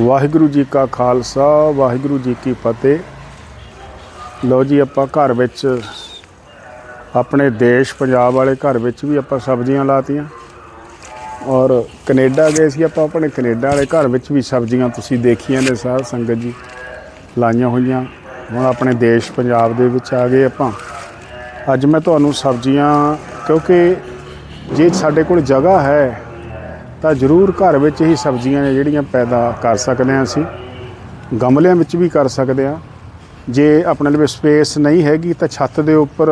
ਵਾਹਿਗੁਰੂ ਜੀ ਕਾ ਖਾਲਸਾ, ਵਾਹਿਗੁਰੂ ਜੀ ਕੀ ਫਤਿਹ। ਲੋ ਜੀ, ਆਪਾਂ ਘਰ ਵਿੱਚ ਆਪਣੇ ਦੇਸ਼ ਪੰਜਾਬ ਵਾਲੇ ਘਰ ਵਿੱਚ ਵੀ ਆਪਾਂ ਸਬਜ਼ੀਆਂ ਲਾਤੀਆਂ। ਔਰ ਕੈਨੇਡਾ ਗਏ ਸੀ ਆਪਾਂ, ਆਪਣੇ ਕੈਨੇਡਾ ਵਾਲੇ ਘਰ ਵਿੱਚ ਵੀ ਸਬਜ਼ੀਆਂ ਤੁਸੀਂ ਦੇਖੀਆਂ ਨੇ ਸਾਧ ਸੰਗਤ ਜੀ। ਲਾਈਆਂ ਹੋਈਆਂ, ਹੁਣ ਆਪਣੇ ਦੇਸ਼ ਪੰਜਾਬ ਦੇ ਵਿੱਚ ਆ ਗਏ ਆਪਾਂ। ਅੱਜ ਮੈਂ ਤੁਹਾਨੂੰ ਸਬਜ਼ੀਆਂ, ਕਿਉਂਕਿ ਜੇ ਸਾਡੇ ਕੋਲ ਜਗ੍ਹਾ ਹੈ ਤਾਂ ਜ਼ਰੂਰ ਘਰ ਵਿੱਚ ਹੀ ਸਬਜ਼ੀਆਂ ਨੇ ਜਿਹੜੀਆਂ ਪੈਦਾ ਕਰ ਸਕਦੇ ਹਾਂ ਅਸੀਂ, ਗਮਲਿਆਂ ਵਿੱਚ ਵੀ ਕਰ ਸਕਦੇ ਹਾਂ। ਜੇ ਆਪਣੇ ਲਈ ਸਪੇਸ ਨਹੀਂ ਹੈਗੀ ਤਾਂ ਛੱਤ ਦੇ ਉੱਪਰ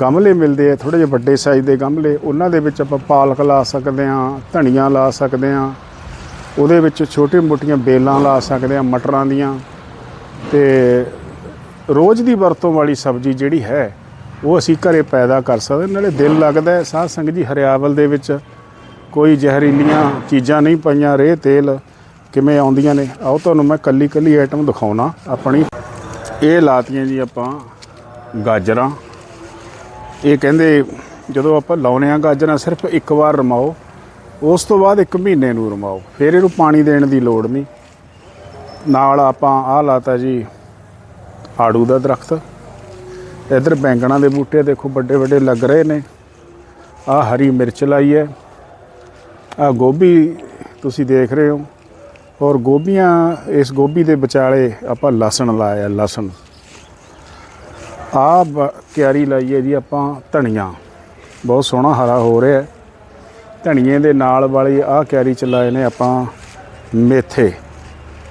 ਗਮਲੇ ਮਿਲਦੇ ਆ ਥੋੜੇ ਜਿਹੇ ਵੱਡੇ ਸਾਈਜ਼ ਦੇ ਗਮਲੇ, ਉਹਨਾਂ ਦੇ ਵਿੱਚ ਆਪਾਂ ਪਾਲਕ ਲਾ ਸਕਦੇ ਹਾਂ, ਧਨੀਆ ਲਾ ਸਕਦੇ ਹਾਂ, ਉਹਦੇ ਵਿੱਚ ਛੋਟੇ ਮੋਟੀਆਂ ਬੇਲਾਂ ਲਾ ਸਕਦੇ ਹਾਂ, ਮਟਰਾਂ ਦੀਆਂ। ਤੇ ਰੋਜ਼ ਦੀ ਵਰਤੋਂ ਵਾਲੀ ਸਬਜ਼ੀ ਜਿਹੜੀ ਹੈ, ਉਹ ਅਸੀਂ ਘਰੇ ਪੈਦਾ ਕਰ ਸਕਦੇ ਨਾਲੇ ਦਿਲ ਲੱਗਦਾ ਹੈ, ਸਾਧ ਸੰਗਤ ਜੀ, ਹਰਿਆਵਲ ਦੇ ਵਿੱਚ ਕੋਈ ਜ਼ਹਿਰੀਲੀਆਂ ਚੀਜ਼ਾਂ ਨਹੀਂ ਪਈਆਂ, ਰੇਹ, ਤੇਲ ਕਿਵੇਂ ਆਉਂਦੀਆਂ ਨੇ? ਆਓ ਤੁਹਾਨੂੰ ਮੈਂ ਕੱਲੀ ਕੱਲੀ ਆਈਟਮ ਦਿਖਾਉਣਾ ਆਪਣੀ। ਇਹ ਲਾਤੀਆਂ ਜੀ ਆਪਾਂ ਗਾਜਰਾਂ। ਇਹ ਕਹਿੰਦੇ ਜਦੋਂ ਆਪਾਂ ਲਾਉਨੇ ਆ ਗਾਜਰਾਂ, ਸਿਰਫ ਇੱਕ ਵਾਰ ਰਮਾਓ, ਉਸ ਤੋਂ ਬਾਅਦ ਇੱਕ ਮਹੀਨੇ ਨੂੰ ਰਮਾਓ, ਫਿਰ ਇਹਨੂੰ ਪਾਣੀ ਦੇਣ ਦੀ ਲੋੜ ਨਹੀਂ। ਨਾਲ ਆਪਾਂ ਆਹ ਲਾਤਾ ਜੀ ਆੜੂ ਦਾ ਦਰਖਤ। ਇਧਰ ਬੈਂਗਣਾ ਦੇ ਬੂਟੇ ਦੇਖੋ ਵੱਡੇ ਵੱਡੇ ਲੱਗ ਰਹੇ ਨੇ। ਆਹ ਹਰੀ ਮਿਰਚ ਲਾਈ ਹੈ। ਆ ਗੋਭੀ ਤੁਸੀਂ ਦੇਖ ਰਹੇ ਹੋ। ਔਰ ਗੋਭੀਆਂ ਇਸ ਗੋਭੀ ਦੇ ਵਿਚਾਲੇ ਆਪਾਂ ਲਸਣ ਲਾਇਆ, ਲਸਣ। ਆ ਕਿਆਰੀ ਲਾਈ ਹੈ ਜੀ ਆਪਾਂ ਧਨੀਆ। ਬਹੁਤ ਸੋਹਣਾ ਹਰਾ ਹੋ ਰਿਹਾ। ਹੈ ਧਨੀਏ ਦੇ ਨਾਲ ਵਾਲੀ ਆਹ ਕਿਆਰੀ ਚ ਲਾਏ ਨੇ ਆਪਾਂ ਮੇਥੇ।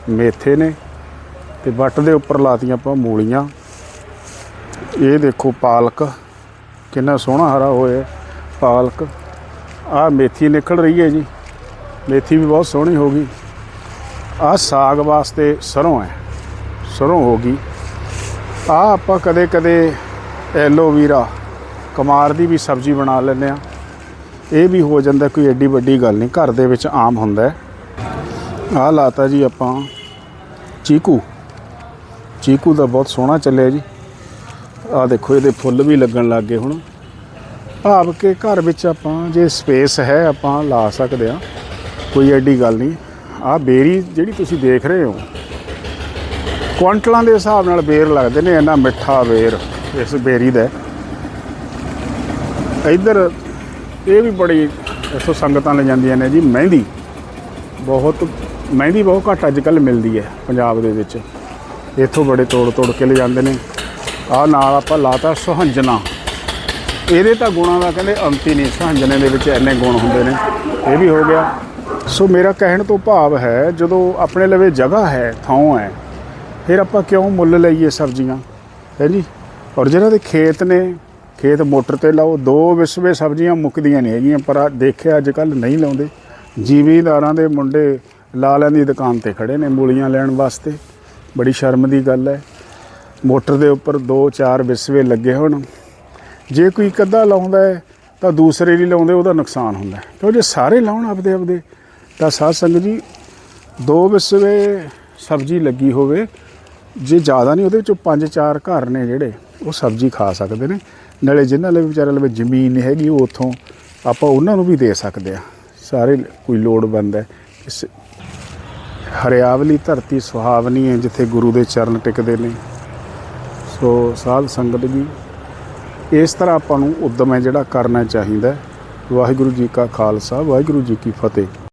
ਮੇਥੇ ਨੇ ਤੇ ਵੱਟ ਦੇ ਉੱਪਰ ਲਾਤੀਆਂ ਆਪਾਂ ਮੂਲੀਆਂ। ਇਹ ਦੇਖੋ ਪਾਲਕ, ਕਿੰਨਾ ਸੋਹਣਾ ਹਰਾ ਹੋਇਆ ਪਾਲਕ। ਆਹ ਮੇਥੀ ਨਿਕਲ ਰਹੀ ਹੈ ਜੀ। ਮੇਥੀ ਵੀ ਬਹੁਤ ਸੋਹਣੀ ਹੋ ਗਈ। ਆਹ ਸਾਗ ਵਾਸਤੇ ਸਰੋਂ ਹੈ। ਸਰੋਂ ਹੋ ਗਈ। ਆਹ ਆਪਾਂ ਕਦੇ ਕਦੇ ਐਲੋਵੀਰਾ ਕਮਾਰ ਦੀ ਵੀ ਸਬਜ਼ੀ ਬਣਾ ਲੈਂਦੇ ਆ ਇਹ ਵੀ ਹੋ ਜਾਂਦਾ ਕੋਈ ਐਡੀ ਵੱਡੀ ਗੱਲ ਨਹੀਂ। ਘਰ ਦੇ ਵਿੱਚ ਆਮ ਹੁੰਦਾ ਹੈ। ਆਹ ਲਾਤਾ ਜੀ ਆਪਾਂ ਚੀਕੂ। ਚੀਕੂ ਦਾ ਬਹੁਤ ਸੋਹਣਾ ਚੱਲਿਆ ਜੀ। ਆਹ ਦੇਖੋ ਇਹਦੇ ਫੁੱਲ ਵੀ ਲੱਗਣ ਲੱਗ ਗਏ ਹੁਣ। ਭਾਵ ਕਿ ਘਰ ਵਿੱਚ ਆਪਾਂ ਜੇ ਸਪੇਸ ਹੈ, ਆਪਾਂ ਲਾ ਸਕਦੇ ਆ ਕੋਈ ਐਡੀ ਗੱਲ ਨਹੀਂ। ਆਹ ਬੇਰੀ ਜਿਹੜੀ ਤੁਸੀਂ ਦੇਖ ਰਹੇ ਹੋ, ਕੁਆਂਟਲਾਂ ਦੇ ਹਿਸਾਬ ਨਾਲ ਬੇਰ ਲੱਗਦੇ ਨੇ, ਇੰਨਾ ਮਿੱਠਾ ਬੇਰ ਇਸ ਬੇਰੀ ਦਾ। ਇੱਧਰ ਇਹ ਵੀ ਬੜੀ ਇੱਥੋਂ ਸੰਗਤਾਂ ਲੈ ਜਾਂਦੀਆਂ ਨੇ ਜੀ, ਮਹਿੰਦੀ। ਬਹੁਤ ਮਹਿੰਦੀ ਬਹੁਤ ਘੱਟ ਅੱਜ ਕੱਲ ਮਿਲਦੀ ਹੈ ਪੰਜਾਬ ਦੇ ਵਿੱਚ। ਇੱਥੋਂ ਬੜੇ ਤੋੜ ਤੋੜ ਕੇ ਲੈ ਜਾਂਦੇ ਨੇ। ਆਹ ਨਾਲ ਆਪਾਂ ਲਾਤਾ ਸੁਹੰਜਨਾ ਇਹਦੇ ਤਾਂ ਗੁਣਾਂ ਦਾ ਕਹਿੰਦੇ ਅੰਤ ਹੀ ਨਹੀਂ ਸੁਹੰਜਣੇ ਦੇ ਵਿੱਚ ਇੰਨੇ ਗੁਣ ਹੁੰਦੇ ਨੇ। ਇਹ ਵੀ ਹੋ ਗਿਆ। ਸੋ ਮੇਰਾ ਕਹਿਣ ਤੋਂ ਭਾਵ ਹੈ, ਜਦੋਂ ਆਪਣੇ ਲਵੇ ਜਗ੍ਹਾ ਹੈ, ਥਾਂ ਹੈ, ਫਿਰ ਆਪਾਂ ਕਿਉਂ ਮੁੱਲ ਲਈਏ ਸਬਜ਼ੀਆਂ? ਹੈ ਜੀ? ਔਰ ਜਿਹਨਾਂ ਦੇ ਖੇਤ ਨੇ, ਖੇਤ ਮੋਟਰ ਤੇ ਲਾਓ, ਦੋ ਵਿਸਵੇ ਸਬਜ਼ੀਆਂ ਮੁੱਕਦੀਆਂ ਨਹੀਂ ਹੈਗੀਆਂ, ਪਰ ਦੇਖਿਆ ਅੱਜ ਕੱਲ ਨਹੀਂ ਲਾਉਂਦੇ। ਜ਼ਿਮੀਂਦਾਰਾਂ ਦੇ ਮੁੰਡੇ ਲਾਲਿਆਂ ਦੀ ਦੁਕਾਨ ਤੇ ਖੜੇ ਨੇ ਮੂਲੀਆਂ ਲੈਣ ਵਾਸਤੇ। ਬੜੀ ਸ਼ਰਮ ਦੀ ਗੱਲ ਹੈ। ਮੋਟਰ ਦੇ ਉੱਪਰ ਦੋ ਚਾਰ ਵਿਸਵੇ ਲੱਗੇ ਹੋਣ। ਜੇ ਕੋਈ ਇੱਕ ਅੱਧਾ ਲਾਉਂਦਾ ਹੈ, ਤਾਂ ਦੂਸਰੇ ਲਈ ਲਾਉਂਦੇ, ਉਹਦਾ ਨੁਕਸਾਨ ਹੁੰਦਾ ਕਿਉਂ ਜੇ ਸਾਰੇ ਲਾਉਣ ਆਪਦੇ ਆਪਦੇ, ਤਾਂ ਸਾਧ ਸੰਗਤ ਜੀ, ਦੋ ਵਿਸਵੇ ਸਬਜ਼ੀ ਲੱਗੀ ਹੋਵੇ, ਜੇ ਜ਼ਿਆਦਾ ਨਹੀਂ, ਉਹਦੇ ਵਿੱਚੋਂ ਪੰਜ ਚਾਰ ਘਰ ਨੇ ਜਿਹੜੇ, ਉਹ ਸਬਜ਼ੀ ਖਾ ਸਕਦੇ ਨੇ। ਨਾਲੇ ਜਿਨ੍ਹਾਂ ਲਈ ਵਿਚਾਰਿਆਂ ਲਈ ਜ਼ਮੀਨ ਨਹੀਂ ਹੈਗੀ, ਉਹ ਉੱਥੋਂ ਆਪਾਂ ਉਹਨਾਂ ਨੂੰ ਵੀ ਦੇ ਸਕਦੇ ਆ ਸਾਰੇ ਕੋਈ ਲੋੜਵੰਦ ਹੈ। ਇਸ ਹਰਿਆਵਲੀ ਧਰਤੀ ਸੁਹਾਵਨੀ ਹੈ, ਜਿੱਥੇ ਗੁਰੂ ਦੇ ਚਰਨ ਟਿਕਦੇ ਨੇ। ਸੋ ਸਾਧ ਸੰਗਤ ਜੀ ਇਸ ਤਰ੍ਹਾਂ ਆਪਾਂ ਨੂੰ ਉਦਮ ਹੈ ਜਿਹੜਾ ਕਰਨਾ ਚਾਹੀਦਾ ਵਾਹਿਗੁਰੂ ਜੀ ਕਾ ਖਾਲਸਾ, ਵਾਹਿਗੁਰੂ ਜੀ ਕੀ ਫਤਿਹ।